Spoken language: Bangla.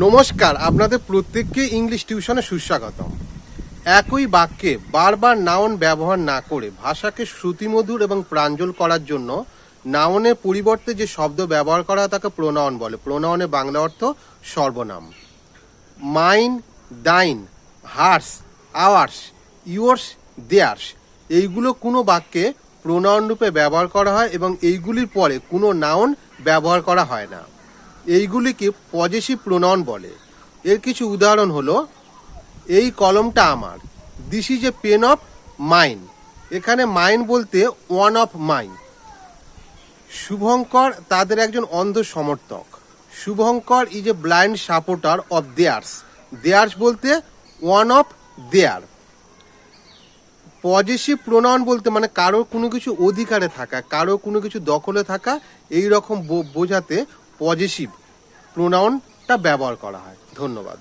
নমস্কার, আপনাদের প্রত্যেককে ইংলিশ টিউশনে সুস্বাগতম। একই বাক্যে বারবার নাউন ব্যবহার না করে ভাষাকে শ্রুতিমধুর এবং প্রাঞ্জল করার জন্য নাউনের পরিবর্তে যে শব্দ ব্যবহার করা তাকে প্রোনাউন বলে। প্রোনাউনের বাংলা অর্থ সর্বনাম। Mine thine hers ours yours theirs এইগুলো কোনো বাক্যে প্রোনাউন রূপে ব্যবহার করা হয় এবং এইগুলির পরে কোনো নাউন ব্যবহার করা হয় না। এইগুলিকে পজেসিভ প্রোনাউন বলে। এর কিছু উদাহরণ হলো, এই কলমটা আমার। This is a pen of mine এখানে মাইন বলতে ওয়ান অফ মাইন শুভঙ্কর তাদের একজন অন্ধ সমর্থক। Shubhankar is a blind supporter of theirs theirs বলতে one of their positive pronoun বলতে মানে কারও কোনো কিছু অধিকারে থাকা, কারও কোনো কিছু দখলে থাকা এই রকম বোঝাতে পজিটিভ প্রোনাউনটা ব্যবহার করা হয়। ধন্যবাদ।